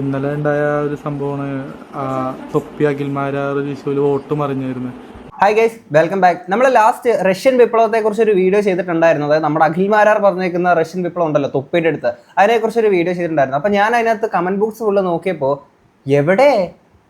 ഇന്നലെ ഉണ്ടായ ഒരു സംഭവമാണ് തൊപ്പി അഖിൽമാരാർ വിഷുവിൽ വോട്ട് മറിഞ്ഞായിരുന്നു. ഹായ് ഗൈസ് വെൽക്കം ബാക്ക് നമ്മൾ ലാസ്റ്റ് റഷ്യൻ വിപ്ലവത്തെ കുറിച്ച് ഒരു വീഡിയോ ചെയ്തിട്ടുണ്ടായിരുന്നു അതായത് നമ്മുടെ അഖിൽമാരാർ പറഞ്ഞേക്കുന്ന റഷ്യൻ വിപ്ലവം ഉണ്ടല്ലോ തൊപ്പിയുടെ അടുത്ത്. അതിനെക്കുറിച്ച് ഒരു വീഡിയോ ചെയ്തിട്ടുണ്ടായിരുന്നു. അപ്പോൾ ഞാൻ അതിനകത്ത് കമന്റ് ബോക്സ് ഫുള്ള് നോക്കിയപ്പോൾ എവിടെ?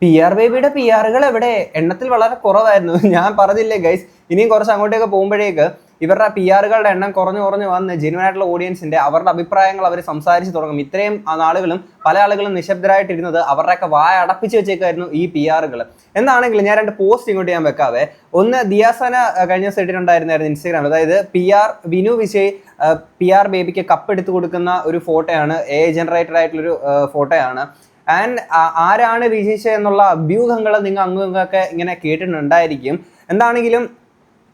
പി ആർ ബേബിയുടെ പി ആറുകൾ എവിടെ? എണ്ണത്തിൽ വളരെ കുറവായിരുന്നു. ഞാൻ പറഞ്ഞില്ലേ ഗൈസ് ഇനിയും കുറച്ച് അങ്ങോട്ടേക്ക് പോകുമ്പോഴേക്ക് ഇവരുടെ പി ആറുകളുടെ എണ്ണം കുറഞ്ഞു കുറഞ്ഞു വന്ന് ജെനുവൻ ആയിട്ടുള്ള ഓഡിയൻസിന്റെ അവരുടെ അഭിപ്രായങ്ങൾ അവർ സംസാരിച്ച് തുടങ്ങും. ഇത്രയും നാളുകളും പല ആളുകളും നിശബ്ദരായിട്ടിരുന്നത് അവരുടെയൊക്കെ വായ അടപ്പിച്ച് വെച്ചേക്കായിരുന്നു ഈ പി ആറുകൾ എന്താണെങ്കിലും ഞാൻ രണ്ട് പോസ്റ്റ് ഇങ്ങോട്ട് ഞാൻ വെക്കാവേ. ഒന്ന് ദിയാസന കഴിഞ്ഞ ദിവസം ഇട്ടിട്ടുണ്ടായിരുന്നായിരുന്നു അതായത് P R Vinu Vijay P R ബേബിക്ക് കപ്പ് എടുത്തു കൊടുക്കുന്ന ഒരു ഫോട്ടോയാണ് എ ജനറേറ്റഡ് ആയിട്ടുള്ളൊരു ഫോട്ടോയാണ്. ആൻഡ് ആരാണ് വിജയിച്ചത് എന്നുള്ള അഭ്യൂഹങ്ങൾ നിങ്ങൾ അങ്ങൊക്കെ ഇങ്ങനെ കേട്ടിട്ടുണ്ടായിരിക്കും. എന്താണെങ്കിലും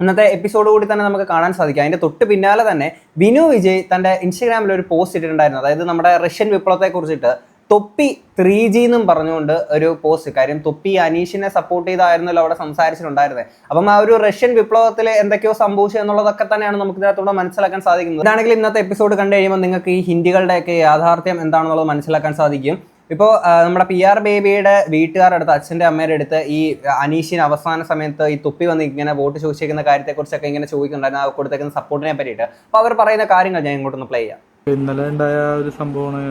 ഇന്നത്തെ എപ്പിസോഡ് കൂടി തന്നെ നമുക്ക് കാണാൻ സാധിക്കും. അതിന്റെ തൊട്ട് പിന്നാലെ തന്നെ വിനു വിജയ് തന്റെ ഇൻസ്റ്റഗ്രാമിൽ ഒരു പോസ്റ്റ് ഇട്ടിട്ടുണ്ടായിരുന്നു. അതായത് നമ്മുടെ റഷ്യൻ വിപ്ലവത്തെ കുറിച്ചിട്ട് തൊപ്പി ത്രീ ജി എന്നും പറഞ്ഞുകൊണ്ട് ഒരു പോസ്റ്റ് കാര്യം തൊപ്പി അനീഷിനെ സപ്പോർട്ട് ചെയ്തായിരുന്നല്ലോ അവിടെ സംസാരിച്ചിട്ടുണ്ടായിരുന്നത് അപ്പം ആ ഒരു റഷ്യൻ വിപ്ലവത്തിൽ എന്തൊക്കെയോ സംഭവിച്ചു എന്നുള്ളതൊക്കെ തന്നെയാണ് നമുക്ക് ഇതിനകത്തൂടെ മനസ്സിലാക്കാൻ സാധിക്കുന്നത്. ഇതാണെങ്കിൽ ഇന്നത്തെ എപ്പിസോഡ് കണ്ടു കഴിയുമ്പോൾ നിങ്ങൾക്ക് ഈ ഹിന്ദികളുടെയൊക്കെ യാഥാർത്ഥ്യം എന്താണെന്നുള്ളത് മനസ്സിലാക്കാൻ സാധിക്കും. ഇപ്പോൾ നമ്മുടെ പി ആർ ബേബിയുടെ വീട്ടുകാരുടെ അടുത്ത് അച്ഛന്റെ അമ്മയുടെ അടുത്ത് ഈ അനീഷിന് അവസാന സമയത്ത് ഈ തുപ്പി വന്ന് ഇങ്ങനെ വോട്ട് ചോദിച്ചേക്കുന്ന കാര്യത്തെക്കുറിച്ചൊക്കെ ഇങ്ങനെ ചോദിക്കുന്നുണ്ടായിരുന്നു. ആ കൊടുത്തേക്കുന്ന സപ്പോർട്ടിനെ പറ്റിയിട്ട്. അപ്പോൾ അവർ പറയുന്ന കാര്യങ്ങൾ ഞാൻ ഇങ്ങോട്ടൊന്ന് പ്ലേ ചെയ്യാം. ഇന്നലെ ഉണ്ടായ ഒരു സംഭവമാണ്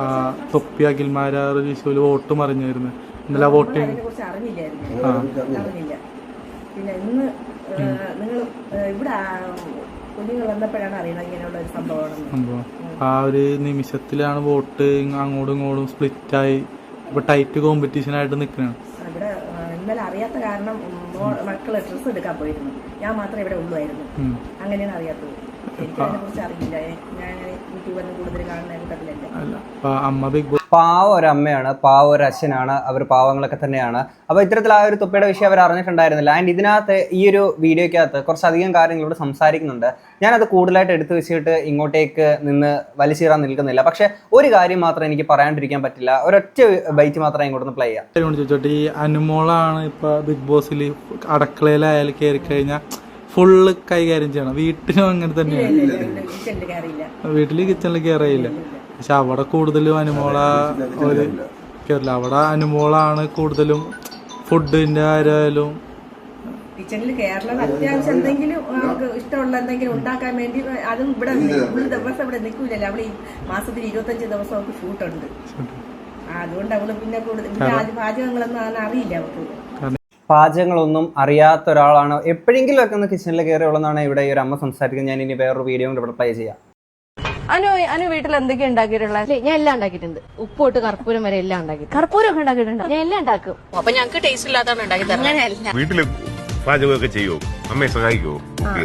ആ തൊപ്പി അഖിൽമാരാർ വിഷുവിൽ വോട്ട് മറിഞ്ഞായിരുന്നു. ഇന്നലെ വോട്ടിംഗ് പിന്നെ ഇന്ന് നിങ്ങൾ ഇവിടെ ആ, കുഞ്ഞുങ്ങൾ വന്നപ്പോഴാണ് ഇങ്ങനെയുള്ള ഒരു സംഭവമാണെന്ന് സംഭവം. ആ ഒരു നിമിഷത്തിലാണ് വോട്ട് അങ്ങോട്ടും ഇങ്ങോട്ടും സ്പ്ലിറ്റ് ആയി ഇപ്പൊ ടൈറ്റ് കോമ്പറ്റീഷൻ ആയിട്ട് നിൽക്കണം ഇവിടെ ഇന്നലെ അറിയാത്ത കാരണം മക്കൾ ഡ്രസ്സ് എടുക്കാൻ പോയിരുന്നു. ഞാൻ മാത്രമേ ഇവിടെ ഉള്ളു ആയിരുന്നു. അങ്ങനെയാണ് അറിയാത്തത്. പാവ ഒരു അമ്മയാണ് പാവ ഒരു അച്ഛനാണ് അവർ പാവങ്ങളൊക്കെ തന്നെയാണ്. അപ്പോൾ ഇത്തരത്തിൽ ആ ഒരു തുപ്പയുടെ വിഷയം അവർ അറിഞ്ഞിട്ടുണ്ടായിരുന്നില്ല. ആൻഡ് ഇതിനകത്ത് ഈ ഒരു വീഡിയോയ്ക്കകത്ത് കുറച്ചധികം കാര്യങ്ങളോട് സംസാരിക്കുന്നുണ്ട്. ഞാനത് കൂടുതലായിട്ട് എടുത്തു വെച്ചിട്ട് ഇങ്ങോട്ടേക്ക് നിന്ന് വലിച്ചീറാൻ നിൽക്കുന്നില്ല. പക്ഷെ ഒരു കാര്യം മാത്രം എനിക്ക് പറയാണ്ടിരിക്കാൻ പറ്റില്ല. ഒരൊറ്റ ബൈറ്റ് മാത്രമേ ഇങ്ങോട്ടൊന്ന് പ്ലേ ചെയ്യാം. ചോദിച്ചോട്ടെ ഈ അനുമോളാണ് ഇപ്പൊ ബിഗ് ബോസിൽ അടുക്കളയിലായാലും കയറി കഴിഞ്ഞാൽ ഫുള്ള് കൈകാര്യം ചെയ്യണം. വീട്ടിലും അങ്ങനെ തന്നെയാണ്. വീട്ടിൽ കിച്ചണിൽ കയറിയില്ല പക്ഷെ അവിടെ കൂടുതലും അനുമോള ഒരു കയറില്ല അവിടെ അനുമോളാണ് കൂടുതലും ഫുഡിന്റെ കാര്യമായാലും കിച്ചണിൽ കയറണം അത്യാവശ്യം എന്തെങ്കിലും നമുക്ക് ഇഷ്ടമുള്ള എന്തെങ്കിലും ഉണ്ടാക്കാൻ വേണ്ടി അതും ഇവിടെ ഒരു ദിവസം ഇവിടെ നിൽക്കൂലല്ലോ. അവിടെ മാസത്തിൽ ഇരുപത്തഞ്ച് ദിവസം ഷൂട്ടുണ്ട് അതുകൊണ്ട് അവൾ പിന്നെ കൂടുതൽ പാചകങ്ങളൊന്നും അങ്ങനെ അറിയില്ല അവർക്ക് പാചകങ്ങളൊന്നും അറിയാത്ത ഒരാളാണ്. എപ്പോഴെങ്കിലും ഒക്കെ ഒന്ന് കിച്ചണിൽ കയറിയുള്ളതാണ് ഇവിടെ ഈ ഒരു അമ്മ സംസാരിക്കുന്നത്. ഞാൻ ഇനി വേറൊരു വീഡിയോ കൂടെ ഇവിടെ പ്ലേ ചെയ്യാം. അനു അനു വീട്ടിൽ എന്തൊക്കെയാ ഉണ്ടാക്കിയിട്ടുള്ളത് ഞാൻ എല്ലാം ഉണ്ടാക്കിയിട്ടുണ്ട്. ഉപ്പ് തൊട്ട് കർപ്പൂരം വരെ എല്ലാം ഉണ്ടാക്കിയിട്ടുണ്ട്. കർപ്പൂരം ഒക്കെ ഉണ്ടാക്കിയിട്ടുണ്ട്? ഞാൻ എല്ലാം ഉണ്ടാക്കും. അപ്പൊ ഞങ്ങൾക്ക് ടേസ്റ്റ് ഇല്ലാത്തതാണ് ഉണ്ടാക്കി തരുന്നത് വീട്ടിൽ പാചകമൊക്കെ ചെയ്യോ? അമ്മയെ സഹായിക്കോ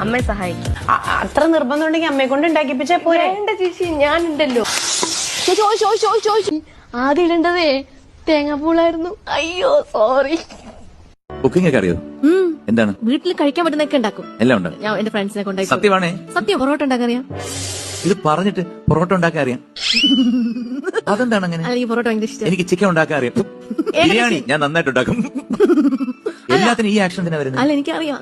അമ്മയെ സഹായിക്കും. അത്ര നിർബന്ധം ഉണ്ടെങ്കിൽ അമ്മയെ കൊണ്ട് ഉണ്ടാക്കിപ്പിച്ചാ പോരെ. ചേച്ചി ഞാനുണ്ടല്ലോ. ഉണ്ടല്ലോ ആദ്യം ഇടേണ്ടതേ തേങ്ങാപ്പൂളായിരുന്നു അയ്യോ സോറി കുക്കിംഗ് ഒക്കെ അറിയോ? എന്താണ്? വീട്ടിൽ കഴിക്കാൻ പറ്റുന്നൊക്കെ ഉണ്ടാക്കും. എല്ലാം ഉണ്ട്. ഞാൻ എന്റെ ഫ്രണ്ട്സിനെ സത്യമാണേ? സത്യം പൊറോട്ട ഉണ്ടാക്കാൻ അറിയാം ഇത് പറഞ്ഞിട്ട് പൊറോട്ട ഉണ്ടാക്കാൻ അറിയാം. അതെന്താണ് അങ്ങനെ? പൊറോട്ട എനിക്ക് ചിക്കൻ ഉണ്ടാക്കാൻ അറിയാം. ബിരിയാണി ഞാൻ നന്നായിട്ട് ഉണ്ടാക്കും. എല്ലാത്തിനും ഈ ആക്ഷൻ തന്നെ വരുന്നത്? അല്ല എനിക്കറിയാം.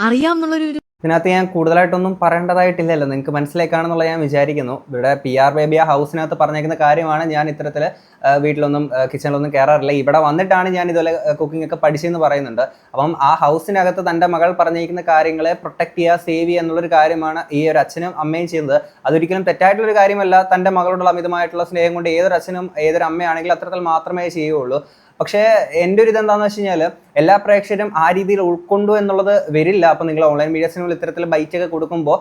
അറിയാം എന്നുള്ളൊരു ഇതിനകത്ത് ഞാൻ കൂടുതലായിട്ടൊന്നും പറയേണ്ടതായിട്ടില്ലല്ലോ. നിങ്ങൾക്ക് മനസ്സിലേക്കാണെന്നുള്ള ഞാൻ വിചാരിക്കുന്നു. ഇവിടെ പി ആർ ബേബി ആ ഹൗസിനകത്ത് പറഞ്ഞേക്കുന്ന കാര്യമാണ് ഞാൻ ഇത്തരത്തിൽ വീട്ടിലൊന്നും കിച്ചണിലൊന്നും കയറാറില്ല ഇവിടെ വന്നിട്ടാണ് ഞാൻ ഇതുപോലെ കുക്കിംഗ് ഒക്കെ പഠിച്ചെന്ന് പറയുന്നുണ്ട്. അപ്പം ആ ഹൗസിനകത്ത് തന്റെ മകൾ പറഞ്ഞിരിക്കുന്ന കാര്യങ്ങളെ പ്രൊട്ടക്ട് ചെയ്യുക സേവ് ചെയ്യുക എന്നുള്ളൊരു കാര്യമാണ് ഈ ഒരു അച്ഛനും അമ്മയും ചെയ്യുന്നത്. അതൊരിക്കലും തെറ്റായിട്ടുള്ളൊരു കാര്യമല്ല തന്റെ മകളോടുള്ള അമിതമായിട്ടുള്ള സ്നേഹം കൊണ്ട് ഏതൊരു അച്ഛനും ഏതൊരു അമ്മയാണെങ്കിലും അത്തരത്തിൽ മാത്രമേ ചെയ്യുള്ളൂ പക്ഷേ എന്റെ ഒരു ഇതെന്താണെന്ന് വെച്ച് കഴിഞ്ഞാൽ എല്ലാ പ്രേക്ഷകരും ആ രീതിയിൽ ഉൾക്കൊണ്ടു എന്നുള്ളത് വരില്ല. അപ്പോൾ നിങ്ങൾ ഓൺലൈൻ മീഡിയസിനുള്ളിൽ ഇത്തരത്തിൽ ബൈറ്റ് ഒക്കെ കൊടുക്കുമ്പോൾ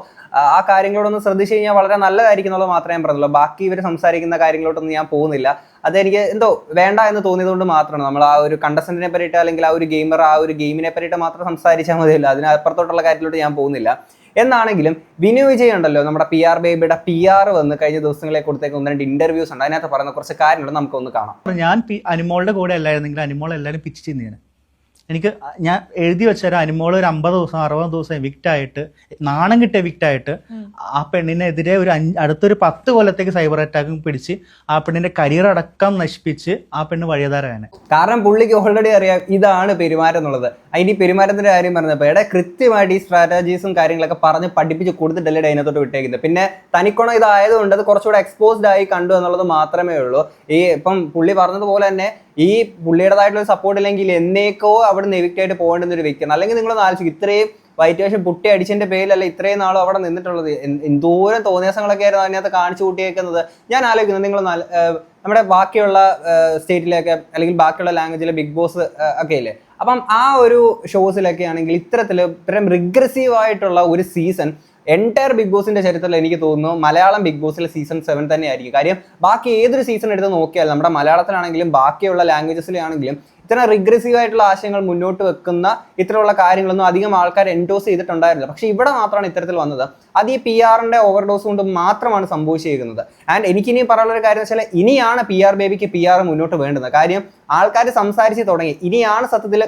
ആ കാര്യങ്ങളോടൊന്ന് ശ്രദ്ധിച്ചു കഴിഞ്ഞാൽ വളരെ നല്ലതായിരിക്കും എന്നുള്ളത് മാത്രമേ ഞാൻ പറഞ്ഞുള്ളൂ. ബാക്കി ഇവർ സംസാരിക്കുന്ന കാര്യങ്ങളോട്ടൊന്നും ഞാൻ പോകുന്നില്ല. അതെനിക്ക് എന്തോ വേണ്ട എന്ന് തോന്നിയതുകൊണ്ട് മാത്രമാണ്. നമ്മൾ ആ ഒരു കണ്ടസ്റ്റന്റിനെ പറ്റിയിട്ട് അല്ലെങ്കിൽ ആ ഒരു ഗെയിമർ ആ ഒരു ഗെയിമിനെ പറ്റിയിട്ട് മാത്രം സംസാരിച്ചാൽ മതിയല്ലോ. അതിനപ്പുറത്തോട്ടുള്ള കാര്യത്തിലോട്ട് ഞാൻ പോകുന്നില്ല. എന്നാണെങ്കിലും വിനു വിജയ് ഉണ്ടല്ലോ നമ്മുടെ പി ആർ ബേബിയുടെ പി ആർ വന്ന് കഴിഞ്ഞ ദിവസങ്ങളെ കൊടുത്തേക്ക് ഒന്ന് രണ്ട് ഇന്റർവ്യൂസ് ഉണ്ട്. അതിനകത്ത് പറയുന്ന കുറച്ച് കാര്യങ്ങൾ നമുക്കൊന്ന് കാണാം. ഞാൻ അനുമോളുടെ കൂടെ അല്ലായിരുന്നെങ്കിൽ അനിമോൾ എല്ലാവരും പിച്ച് ചെയ്യുന്നതാണ് എനിക്ക് ഞാൻ എഴുതി വെച്ച ഒരു അനുമോൾ ഒരു അമ്പത് ദിവസം അറുപത് ദിവസം എവിക്റ്റ് ആയിട്ട് നാണം കിട്ടിയ എവിക്റ്റ് ആയിട്ട് ആ പെണ്ണിനെതിരെ ഒരു അഞ്ച് അടുത്തൊരു പത്ത് കൊല്ലത്തേക്ക് സൈബർ അറ്റാക്കും പിടിച്ച് ആ പെണ്ണിന്റെ കരിയർ അടക്കം നശിപ്പിച്ച് ആ പെണ്ണ് വഴിയതാരാണ്. കാരണം പുള്ളിക്ക് ഓൾറെഡി അറിയാം ഇതാണ് പെരുമാറ്റം എന്നുള്ളത്. അതിന് ഈ പെരുമാറ്റത്തിന്റെ കാര്യം പറഞ്ഞപ്പോൾ ഇവിടെ കൃത്യമായിട്ട് ഈ സ്ട്രാറ്റജീസും കാര്യങ്ങളൊക്കെ പറഞ്ഞ് പഠിപ്പിച്ച് കൊടുത്തിട്ടല്ലേ അതിനകത്തോട്ട് വിട്ടേക്കുന്നത്. പിന്നെ തനിക്കുണം ഇതായതുകൊണ്ട് അത് കുറച്ചുകൂടെ എക്സ്പോസ്ഡ് ആയി കണ്ടു എന്നുള്ളത് മാത്രമേ ഉള്ളൂ. ഈ ഇപ്പം പുള്ളി പറഞ്ഞതുപോലെ തന്നെ ഈ പുള്ളിയുടേതായിട്ടുള്ള സപ്പോർട്ട് ഇല്ലെങ്കിൽ എന്നേക്കോ അവിടെ നിന്ന് എവിക്റ്റ് ആയിട്ട് പോകേണ്ടുന്ന ഒരു വ്യക്തിയാണ്. അല്ലെങ്കിൽ നിങ്ങൾ ആലോചിക്കും ഇത്രയും വൈറ്റ് വേഷം പുട്ടി അടിച്ചതിന്റെ പേരിലല്ല ഇത്രയും നാളും അവിടെ നിന്നിട്ടുള്ളത്. എന്തോരം തോന്നിയാസങ്ങളൊക്കെ ആയിരുന്നു അതിനകത്ത് കാണിച്ചു കൂട്ടിയേക്കുന്നത്. ഞാൻ ആലോചിക്കുന്നത് നിങ്ങൾ നമ്മുടെ ബാക്കിയുള്ള സ്റ്റേറ്റിലൊക്കെ അല്ലെങ്കിൽ ബാക്കിയുള്ള ലാംഗ്വേജിലെ ബിഗ് ബോസ് ഒക്കെ ഇല്ലേ? അപ്പം ആ ഒരു ഷോസിലൊക്കെ ആണെങ്കിൽ ഇത്തരത്തിൽ ഇത്തരം റിഗ്രസീവ് ആയിട്ടുള്ള ഒരു സീസൺ എന്റയർ ബിഗ് ബോസിന്റെ ചരിത്രത്തിൽ എനിക്ക് തോന്നുന്നു മലയാളം ബിഗ് ബോസിലെ സീസൺ സെവൻ തന്നെ ആയിരിക്കും. കാര്യം ബാക്കി ഏതൊരു സീസൺ എടുത്ത് നോക്കിയാൽ നമ്മുടെ മലയാളത്തിലാണെങ്കിലും ബാക്കിയുള്ള ലാംഗ്വേജസിലാണെങ്കിലും ഇത്തരം റിഗ്രസീവ് ആയിട്ടുള്ള ആശയങ്ങൾ മുന്നോട്ട് വെക്കുന്ന ഇത്തരമുള്ള കാര്യങ്ങളൊന്നും അധികം ആൾക്കാർ എൻഡോസ് ചെയ്തിട്ടുണ്ടായിരുന്നില്ല. പക്ഷേ ഇവിടെ മാത്രമാണ് ഇത്തരത്തിൽ വന്നത്. അത് ഈ പി ആറിന്റെ ഓവർഡോസ് കൊണ്ട് മാത്രമാണ് സംഭവിച്ചിരിക്കുന്നത് ആൻഡ് എനിക്കിനി പറയാനുള്ള ഒരു കാര്യം വെച്ചാൽ ഇനിയാണ് പി ആർ ബേബിക്ക് പി ആർ മുന്നോട്ട് വേണ്ടുന്നത്. കാര്യം ആൾക്കാർ സംസാരിച്ച് തുടങ്ങി. ഇനിയാണ് സത്യത്തിൽ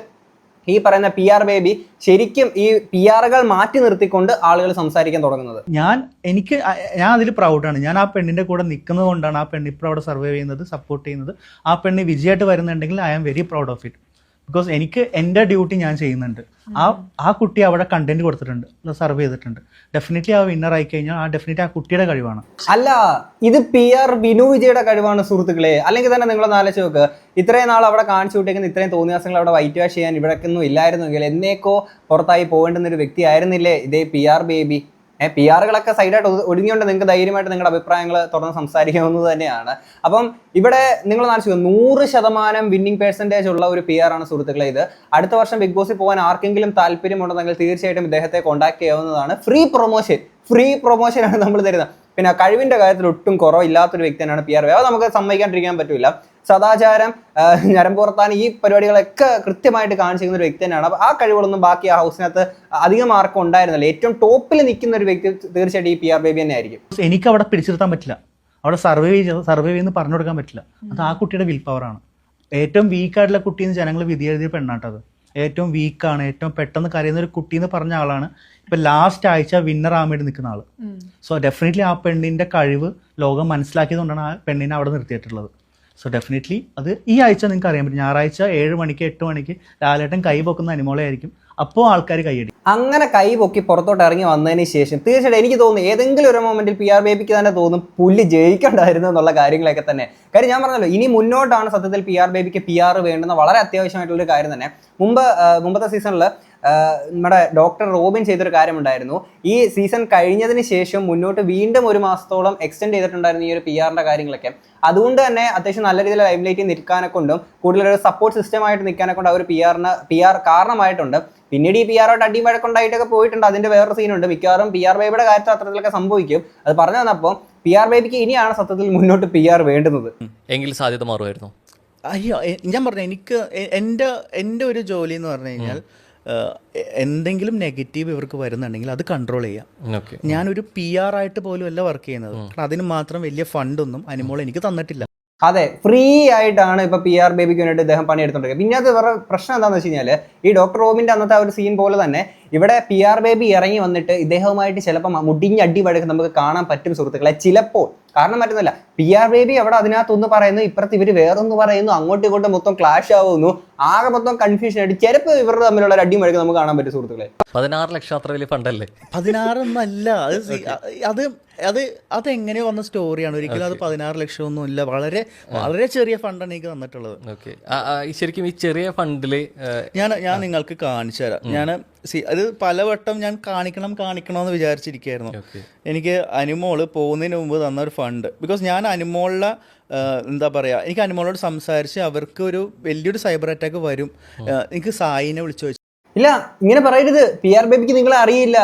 ഈ പറയുന്ന പി ആർ ബേബി ശരിക്കും ഈ പി ആറുകൾ മാറ്റി നിർത്തിക്കൊണ്ട് ആളുകൾ സംസാരിക്കാൻ തുടങ്ങുന്നത്. ഞാൻ എനിക്ക് ഞാൻ അതിൽ പ്രൗഡാണ്. ഞാൻ ആ പെണ്ണിന്റെ കൂടെ നിൽക്കുന്നത് കൊണ്ടാണ് ആ പെണ്ണ് ഇപ്പോൾ അവിടെ സർവൈവ് ചെയ്യുന്നത് സപ്പോർട്ട് ചെയ്യുന്നത്. ആ പെണ്ണ് വിജയമായിട്ട് വരുന്നുണ്ടെങ്കിൽ I am very proud of it because എനിക്ക് എന്റെ ഡ്യൂട്ടി ഞാൻ ചെയ്യുന്നുണ്ട്. ആ ആ കുട്ടി അവിടെ കണ്ടന്റ് കൊടുത്തിട്ടുണ്ട്. സർവ് ചെയ്തിട്ടുണ്ട്. ഡെഫിനറ്റ്ലി ആ വിന്നർ ആയി കഴിഞ്ഞാൽ ആ ഡെഫിനറ്റ്ലി ആ കുട്ടിയുടെ കഴിവാണ്. അല്ല ഇത് പി ആർ വിനു വിജയുടെ കഴിവാണ് സുഹൃത്തുക്കളെ. അല്ലെങ്കിൽ തന്നെ നിങ്ങളൊന്ന് ആലോചിച്ച് നോക്ക്. ഇത്രയും നാൾ അവിടെ കാണിച്ചു വിട്ടേക്കുന്ന ഇത്രയും തോന്നിയാസങ്ങൾ അവിടെ വൈറ്റ് വാഷ് ചെയ്യാൻ ഇവിടേക്കൊന്നും ഇല്ലായിരുന്നെങ്കിൽ എന്നേക്കോ പുറത്തായി പോകേണ്ടുന്ന ഒരു വ്യക്തി ആയിരുന്നില്ലേ? ഇതേ പി ആർ ബേബി ഏഹ് പി ആറുകളൊക്കെ സൈഡായിട്ട് ഒതുങ്ങിയോണ്ട് നിങ്ങൾക്ക് ധൈര്യമായിട്ട് നിങ്ങളുടെ അഭിപ്രായങ്ങൾ തുറന്ന് സംസാരിക്കാവുന്നത് തന്നെയാണ്. അപ്പം ഇവിടെ നിങ്ങൾ ആലോചിക്കുക നൂറ് ശതമാനം വിന്നിംഗ് പേഴ്സന്റേജ് ഉള്ള ഒരു പി ആണ് സുഹൃത്തുക്കളെ ഇത്. അടുത്ത വർഷം ബിഗ് ബോസിൽ പോകാൻ ആർക്കെങ്കിലും താല്പര്യമുണ്ടെങ്കിൽ തീർച്ചയായിട്ടും ഇദ്ദേഹത്തെ കോൺടാക്ട് ചെയ്യാവുന്നതാണ്. ഫ്രീ പ്രൊമോഷൻ ഫ്രീ പ്രൊമോഷനാണ് നമ്മൾ തരുന്നത്. പിന്നെ കഴിവിന്റെ കാര്യത്തിൽ ഒട്ടും കുറവില്ലാത്തൊരു വ്യക്തി തന്നെയാണ് പി ആർ അത് നമുക്ക് സമ്മതിക്കാണ്ടിരിക്കാൻ പറ്റില്ല സദാചാരം ഞരമ്പുറത്താൻ ഈ പരിപാടികളൊക്കെ കൃത്യമായിട്ട് കാണിച്ചിരിക്കുന്ന ഒരു വ്യക്തി തന്നെയാണ്. അപ്പൊ ആ കഴിവുകളൊന്നും ബാക്കി ആ ഹൗസിനകത്ത് അധികം ആർക്കും ഉണ്ടായിരുന്നില്ല. ഏറ്റവും ടോപ്പിൽ നിൽക്കുന്ന ഒരു വ്യക്തി തീർച്ചയായിട്ടും ഈ പി ആർ ബേബി തന്നെ ആയിരിക്കും. എനിക്ക് അവിടെ പിടിച്ചിരുത്താൻ പറ്റില്ല. അവിടെ സർവൈവ് ചെയ്ത് സർവൈവ് ചെയ്യുന്ന പറഞ്ഞു കൊടുക്കാൻ പറ്റില്ല. അത് ആ കുട്ടിയുടെ വിൽ പവറാണ് ഏറ്റവും വീക്കായിട്ടുള്ള കുട്ടിയെന്ന് ജനങ്ങൾ വിധിയെഴുതിയ പെണ്ണാട്ടത്. ഏറ്റവും വീക്കാണ് ഏറ്റവും പെട്ടെന്ന് കരയുന്ന ഒരു കുട്ടി എന്ന് പറഞ്ഞ ആളാണ്. ഇപ്പൊ ലാസ്റ്റ് ആഴ്ച വിന്നർ വേണ്ടി നിൽക്കുന്ന ആൾ. സോ ഡെഫിനറ്റ്ലി ആ പെണ്ണിന്റെ കഴിവ് ലോകം മനസ്സിലാക്കിയതുകൊണ്ടാണ് ആ പെണ്ണിനെ അവിടെ നിർത്തിയിട്ടുള്ളത്. സോ ഡെഫിനറ്റ്ലി അത് ഈ ആഴ്ച നിങ്ങൾക്ക് അറിയാൻ പറ്റും. ഞായറാഴ്ച ഏഴ് മണിക്ക് എട്ട് മണിക്ക് ലാലേട്ടൻ കൈ പൊക്കുന്ന അനിമോളയായിരിക്കും അപ്പോൾ ആൾക്കാർ കൈയടി അങ്ങനെ കൈ പൊക്കി പുറത്തോട്ട് ഇറങ്ങി വന്നതിന് ശേഷം തീർച്ചയായിട്ടും എനിക്ക് തോന്നുന്നു ഏതെങ്കിലും ഒരു മൊമെന്റിൽ പി ആർ ബേബിക്ക് തന്നെ തോന്നും പുല്ല് ജയിക്കണ്ടായിരുന്നു എന്നുള്ള കാര്യങ്ങളൊക്കെ തന്നെ. കാര്യം ഞാൻ പറഞ്ഞല്ലോ ഇനി മുന്നോട്ടാണ് സത്യത്തിൽ പി ആർ ബേബിക്ക് പി ആർ വേണ്ടുന്ന വളരെ അത്യാവശ്യമായിട്ടുള്ള ഒരു കാര്യം തന്നെ. മുമ്പ് മുമ്പത്തെ സീസണിൽ നമ്മുടെ ഡോക്ടർ റോബിൻ ചെയ്തൊരു കാര്യമുണ്ടായിരുന്നു. ഈ സീസൺ കഴിഞ്ഞതിന് ശേഷം മുന്നോട്ട് വീണ്ടും ഒരു മാസത്തോളം എക്സ്റ്റെൻഡ് ചെയ്തിട്ടുണ്ടായിരുന്നു ഈ ഒരു പി ആറിന്റെ കാര്യങ്ങളൊക്കെ. അതുകൊണ്ട് തന്നെ അത്യാവശ്യം നല്ല രീതിയിൽ ലൈംലൈറ്റിൽ നിൽക്കാനെ കൊണ്ടും കൂടുതലൊരു സപ്പോർട്ട് സിസ്റ്റമായിട്ട് നിൽക്കാനെ കൊണ്ട് ആ ഒരു പി ആറിന് പി ആർ കാരണമായിട്ടുണ്ട്. പിന്നീട് ഈ പി ആറോട്ട് അടിയും വഴക്കുണ്ടായിട്ടൊക്കെ പോയിട്ടുണ്ട്. അതിന്റെ വേറൊരു സീനുണ്ട് മിക്കവാറും പി ആർ ബേബിയുടെ കാര്യത്തിൽ അത്തരത്തിലൊക്കെ സംഭവിക്കും. അത് പറഞ്ഞു വന്നപ്പോൾ പി ആർ ബേബിക്ക് ഇനിയാണ് സത്യത്തിൽ മുന്നോട്ട് പി ആർ വേണ്ടുന്നത്. എങ്കിൽ സാധ്യത മാറുമായിരുന്നു. അയ്യോ ഞാൻ പറഞ്ഞു എനിക്ക് എന്റെ എന്റെ ഒരു ജോലി എന്ന് പറഞ്ഞു കഴിഞ്ഞാൽ എന്തെങ്കിലും നെഗറ്റീവ് ഇവർക്ക് വരുന്നുണ്ടെങ്കിൽ അത് കൺട്രോൾ ചെയ്യാം. ഞാനൊരു പി ആർ ആയിട്ട് പോലും അല്ല വർക്ക് ചെയ്യുന്നത്. കാരണം അതിന് മാത്രം വലിയ ഫണ്ടൊന്നും അനിമോൾ എനിക്ക് തന്നിട്ടില്ല. അതെ ഫ്രീ ആയിട്ടാണ് ഇപ്പൊ പി ആർ ബേബിക്ക് വേണ്ടിയിട്ട് ഇദ്ദേഹം പണിയെടുത്തോണ്ടിരിക്കുന്നത്. പിന്നെ അത് വേറെ പ്രശ്നം എന്താണെന്ന് വെച്ച് കഴിഞ്ഞാൽ ഈ ഡോക്ടർ റോബിന്റെ അന്നത്തെ ആ ഒരു സീൻ പോലെ തന്നെ ഇവിടെ പി ആർ ബേബി ഇറങ്ങി വന്നിട്ട് ഇദ്ദേഹവുമായിട്ട് ചിലപ്പോൾ മുടിഞ്ഞ് അടി വഴക്ക് നമുക്ക് കാണാൻ പറ്റും സുഹൃത്തുക്കളെ. ചിലപ്പോൾ കാരണം മറ്റൊന്നുമല്ല പി ആർ ബേബി അവിടെ അതിനകത്തൊന്ന് പറയുന്നു ഇപ്പുറത്ത് ഇവർ വേറൊന്ന് പറയുന്നു അങ്ങോട്ടും ഇങ്ങോട്ടും മൊത്തം ക്ലാഷ് ആവുന്നു. ആകെ മൊത്തം കൺഫ്യൂഷൻ ആയിട്ട് ചിലപ്പോൾ ഇവരുടെ തമ്മിലുള്ള അടിയും അടി വഴക്ക് നമുക്ക് കാണാൻ പറ്റും സുഹൃത്തുക്കളെ. പതിനാറ് ലക്ഷം അത്ര വലിയ ഫണ്ടല്ലേ പതിനാറൊന്നല്ല അത് അത് അത് അതെങ്ങനെയോ വന്ന സ്റ്റോറിയാണ് ഒരിക്കലും അത് പതിനാറ് ലക്ഷം ഒന്നും ഇല്ല വളരെ വളരെ ചെറിയ ഫണ്ടാണ് എനിക്ക് തന്നിട്ടുള്ളത്. ഓക്കെ ശരിക്കും ഈ ചെറിയ ഫണ്ടിൽ ഞാൻ ഞാൻ നിങ്ങൾക്ക് കാണിച്ചു തരാം. ഞാൻ സി അത് പലവട്ടം ഞാൻ കാണിക്കണം കാണിക്കണം എന്ന് വിചാരിച്ചിരിക്കുകയായിരുന്നു എനിക്ക് അനുമോൾ പോകുന്നതിന് മുമ്പ് തന്ന ഒരു ഫണ്ട്. ബിക്കോസ് ഞാൻ അനിമോളിലെ എന്താ പറയുക എനിക്ക് അനിമോളോട് സംസാരിച്ച് അവർക്ക് ഒരു വലിയൊരു സൈബർ അറ്റാക്ക് വരും. എനിക്ക് സായിനെ വിളിച്ചു ചോദിച്ചു ഇല്ല ഇങ്ങനെ പറയരുത്. പി ആർ ബേബിക്ക് നിങ്ങളെ അറിയില്ല.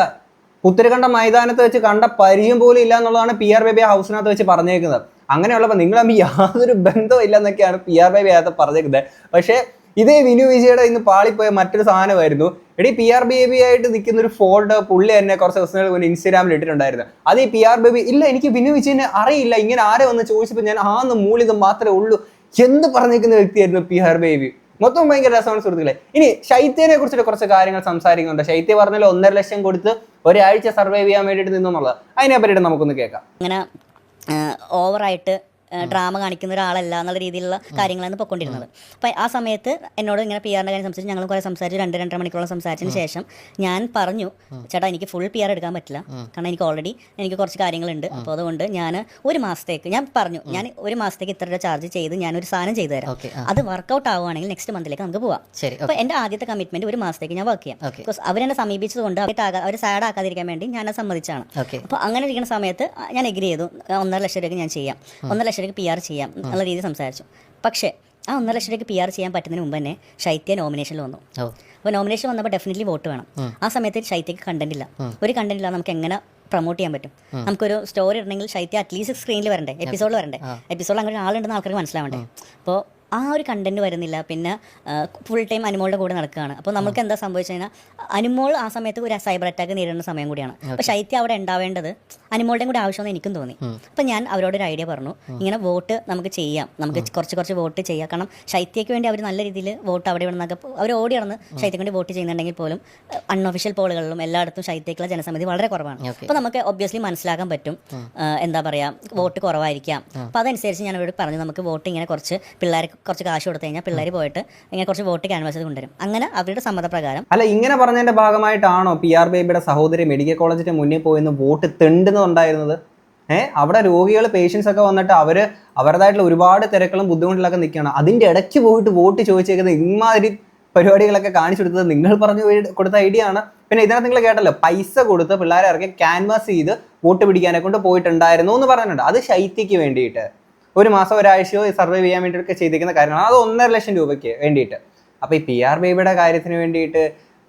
ഉത്തരകണ്ഠ മൈതാനത്ത് വെച്ച് കണ്ട പരിചയം പോലും ഇല്ല എന്നുള്ളതാണ് പി ആർ ബേബി ഹൗസിനകത്ത് വെച്ച് പറഞ്ഞേക്കുന്നത്. അങ്ങനെയുള്ളപ്പോൾ നിങ്ങൾ തമ്മിൽ യാതൊരു ബന്ധവും ഇല്ല എന്നൊക്കെയാണ് പി ആർ ബേബി അകത്ത് പറഞ്ഞേക്കുന്നത്. പക്ഷേ ഇതേ വിനു വിജയുടെ ഇന്ന് പാളിപ്പോയ മറ്റൊരു സാധനമായിരുന്നു. എടി പി ആർ ബേബി ആയിട്ട് നിൽക്കുന്ന ഒരു ഫോട്ടോ പുള്ളി തന്നെ കുറച്ച് ദിവസങ്ങൾക്ക് മുന്നേ ഇൻസ്റ്റാഗ്രാമിൽ ഇട്ടിട്ടുണ്ടായിരുന്നു. അത് ഈ പി ആർ ബേബി ഇല്ല എനിക്ക് വിനു വിജയനെ അറിയില്ല. ഇങ്ങനെ ആരെ വന്ന് ചോദിച്ചപ്പോൾ ഞാൻ ആന്ന് മൂളിത് മാത്രമേ ഉള്ളൂ. എന്ത് പറഞ്ഞിരിക്കുന്ന വ്യക്തിയായിരുന്നു പി ആർ ബേബി മൊത്തം ഭയങ്കര രസമാണ് സുഹൃത്തുക്കളെ. ഇനി ശൈത്യനെ കുറിച്ചിട്ട് കുറച്ച് കാര്യങ്ങൾ സംസാരിക്കുന്നുണ്ട്. ശൈത്യ പറഞ്ഞാൽ ഒന്നര ലക്ഷം കൊടുത്ത് ഒരാഴ്ച സർവൈവ് ചെയ്യാൻ വേണ്ടിയിട്ട് നിന്നുള്ളത് അതിനെ പറ്റിയിട്ട് നമുക്കൊന്ന് കേൾക്കാം. അങ്ങനെ ഓവറായിട്ട് ഡ്രാമ കാണിക്കുന്ന ഒരാളല്ല എന്നുള്ള രീതിയിലുള്ള കാര്യങ്ങളാണ് പൊക്കൊണ്ടിരുന്നത് അപ്പം ആ സമയത്ത് എന്നോട് ഇങ്ങനെ പി ആറിന്റെ കാര്യം സംസാരിച്ച് ഞങ്ങൾ കുറേ സംസാരിച്ച് രണ്ട് രണ്ടര മണിക്കൂറോളം സംസാരിച്ചതിന് ശേഷം ഞാൻ പറഞ്ഞു ചേട്ടാ എനിക്ക് ഫുൾ പി ആർ എടുക്കാൻ പറ്റില്ല. കാരണം എനിക്ക് ഓൾറെഡി എനിക്ക് കുറച്ച് കാര്യങ്ങളുണ്ട്. അപ്പോൾ അതുകൊണ്ട് ഞാൻ ഒരു മാസത്തേക്ക് ഞാൻ പറഞ്ഞു ഞാൻ ഒരു മാസത്തേക്ക് ഇത്ര രൂപ ചാർജ് ചെയ്ത് ഞാൻ ഒരു സാധനം ചെയ്തു തരാം. അത് വർക്കൗട്ട് ആവുകയാണെങ്കിൽ നെക്സ്റ്റ് മന്തിലേക്ക് നമുക്ക് പോവാം. അപ്പോൾ എന്റെ ആദ്യത്തെ കമ്മിറ്റ്മെന്റ് ഒരു മാസത്തേക്ക് ഞാൻ വർക്ക് ചെയ്യാം. ബിക്കോസ് അവരെന്നെ സമീപിച്ചതുകൊണ്ട് അവർ സാഡ് ആക്കാതിരിക്കാൻ വേണ്ടി ഞാൻ സമ്മതിച്ചാണ്. അപ്പോൾ അങ്ങനെ ഇരിക്കുന്ന സമയത്ത് ഞാൻ എഗ്രി ചെയ്തു. ഒന്നര ലക്ഷം രൂപയ്ക്ക് ഞാൻ ചെയ്യാം. ഒന്നര ലക്ഷം രൂപയ്ക്ക് പി ആർ ചെയ്യാം എന്നുള്ള രീതിയിൽ സംസാരിച്ചു. പക്ഷേ ആ ഒന്നര ലക്ഷം രൂപയ്ക്ക് പി ആർ ചെയ്യാൻ പറ്റുന്നതിന് മുമ്പ് തന്നെ ശൈത്യ നോമിനേഷനിൽ വന്നു. അപ്പോൾ നോമിനേഷൻ വന്നപ്പോൾ ഡെഫിനറ്റ്ലി വോട്ട് വേണം. ആ സമയത്ത് ശൈത്യക്ക് കണ്ടന്റ് ഇല്ല. ഒരു കണ്ടന്റ് ഇല്ല നമുക്ക് എങ്ങനെ പ്രൊമോട്ട് ചെയ്യാൻ പറ്റും? നമുക്കൊരു സ്റ്റോറി ഇടണമെങ്കിൽ ശൈത്യ അറ്റ്ലീസ്റ്റ് സ്ക്രീനിൽ വരണ്ടേ? എപ്പിസോഡ് വരണ്ടേ? എപ്പിസോഡിൽ അങ്ങനെ ആളുണ്ടെന്ന് ആൾക്കാർക്ക് മനസ്സിലാവണ്ടേ? അപ്പോൾ ആ ഒരു കണ്ടന്റ് വരുന്നില്ല. പിന്നെ ഫുൾ ടൈം അനുമോളുടെ കൂടെ നടക്കുകയാണ്. അപ്പോൾ നമുക്ക് എന്താ സംഭവിച്ചു കഴിഞ്ഞാൽ അനുമോൾ ആ സമയത്ത് ഒരു സൈബർ അറ്റാക്ക് നേരിടുന്ന സമയം കൂടിയാണ്. അപ്പോൾ ശൈത്യ അവിടെ ഉണ്ടാവേണ്ടത് അനുമോളുടെയും കൂടെ ആവശ്യമെന്ന് എനിക്കും തോന്നി. അപ്പോൾ ഞാൻ അവരോട് ഒരു ഐഡിയ പറഞ്ഞു. ഇങ്ങനെ വോട്ട് നമുക്ക് ചെയ്യാം. നമുക്ക് കുറച്ച് കുറച്ച് വോട്ട് ചെയ്യാം. കാരണം ശൈത്യയ്ക്ക് വേണ്ടി അവർ നല്ല രീതിയിൽ വോട്ട് അവിടെ ഇവിടെ നിന്നൊക്കെ അവർ ഓടി നടന്ന് ശൈത്യക്ക് വേണ്ടി വോട്ട് ചെയ്യുന്നുണ്ടെങ്കിൽ പോലും അൺഒഫീഷ്യൽ പോളുകളിലും എല്ലായിടത്തും ശൈത്യക്കുള്ള ജനസമിതി വളരെ കുറവാണ്. അപ്പോൾ നമുക്ക് ഒബ്വിയസ്ലി മനസ്സിലാക്കാൻ പറ്റും. എന്താ പറയുക വോട്ട് കുറവായിരിക്കാം. അപ്പോൾ അതനുസരിച്ച് ഞാൻ അവരോട് പറഞ്ഞു നമുക്ക് വോട്ട് ഇങ്ങനെ കുറച്ച് പിള്ളേർ കുറച്ച് കാശ് കൊടുത്തു കഴിഞ്ഞാൽ പിള്ളേർ പോയിട്ട് ഇങ്ങനെ കുറച്ച് വോട്ട് ക്യാൻവാസ് കൊണ്ടുവരും. അങ്ങനെ അവരുടെ സമ്മതപ്രകാരം അല്ല ഇങ്ങനെ പറഞ്ഞതിന്റെ ഭാഗമായിട്ടാണോ പി ആർ ബേബിയുടെ സഹോദരി മെഡിക്കൽ കോളേജിന്റെ മുന്നിൽ പോയിന്ന് വോട്ട് തെണ്ടുന്നുണ്ടായിരുന്നത് ഏഹ് അവിടെ രോഗികൾ പേഷ്യൻസ് ഒക്കെ വന്നിട്ട് അവർ അവരുടേതായിട്ടുള്ള ഒരുപാട് തിരക്കുകളും ബുദ്ധിമുട്ടിലൊക്കെ നിൽക്കുകയാണ്. അതിന്റെ ഇടയ്ക്ക് പോയിട്ട് വോട്ട് ചോദിച്ചേക്കുന്നത് ഇമാതിരി പരിപാടികളൊക്കെ കാണിച്ചു കൊടുത്തത് നിങ്ങൾ പറഞ്ഞു കൊടുത്ത ഐഡിയ ആണ്. പിന്നെ ഇതിനകത്ത് നിങ്ങൾ കേട്ടല്ലോ പൈസ കൊടുത്ത് പിള്ളേരെ ഇറക്കി ക്യാൻവാസ് ചെയ്ത് വോട്ട് പിടിക്കാനെ കൊണ്ട് പോയിട്ടുണ്ടായിരുന്നു എന്ന് പറഞ്ഞിട്ടുണ്ട്. അത് ശൈത്യക്ക് വേണ്ടിയിട്ട്. ഒരു മാസം ഒരാഴ്ചയോ സർവേ ചെയ്യാൻ വേണ്ടിയിട്ടൊക്കെ ചെയ്തിരിക്കുന്ന കാര്യമാണ് അത് ഒന്നര ലക്ഷം രൂപയ്ക്ക് വേണ്ടിയിട്ട്. അപ്പോൾ ഈ പി ആർ ബേബിയുടെ കാര്യത്തിന് വേണ്ടിയിട്ട്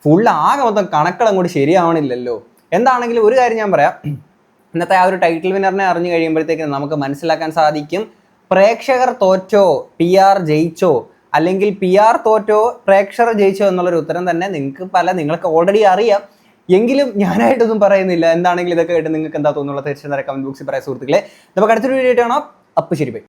ഫുൾ ആകെ മൊത്തം കണക്കുകൾ അങ്ങോട്ട് ശരിയാവണില്ലല്ലോ. എന്താണെങ്കിലും ഒരു കാര്യം ഞാൻ പറയാം. ഇന്നത്തെ ആ ഒരു ടൈറ്റിൽ വിന്നറിനെ അറിഞ്ഞു കഴിയുമ്പോഴത്തേക്കും നമുക്ക് മനസ്സിലാക്കാൻ സാധിക്കും. പ്രേക്ഷകർ തോറ്റോ പി ആർ ജയിച്ചോ അല്ലെങ്കിൽ പി ആർ തോറ്റോ പ്രേക്ഷകർ ജയിച്ചോ എന്നുള്ളൊരു ഉത്തരം തന്നെ നിങ്ങൾക്ക് പല നിങ്ങൾക്ക് ഓൾറെഡി അറിയാം. എങ്കിലും ഞാനായിട്ടൊന്നും പറയുന്നില്ല. എന്താണെങ്കിലും ഇതൊക്കെ കേട്ട് നിങ്ങൾക്ക് എന്താ തോന്നുന്നുള്ള തീർച്ചയായും കമന്റ് ബോക്സിൽ പറയാം സുഹൃത്തുക്കളെ. നമുക്ക് അടുത്തൊരു വീഡിയോ കാണാം. അപ്പോൾ ശരി ബൈ.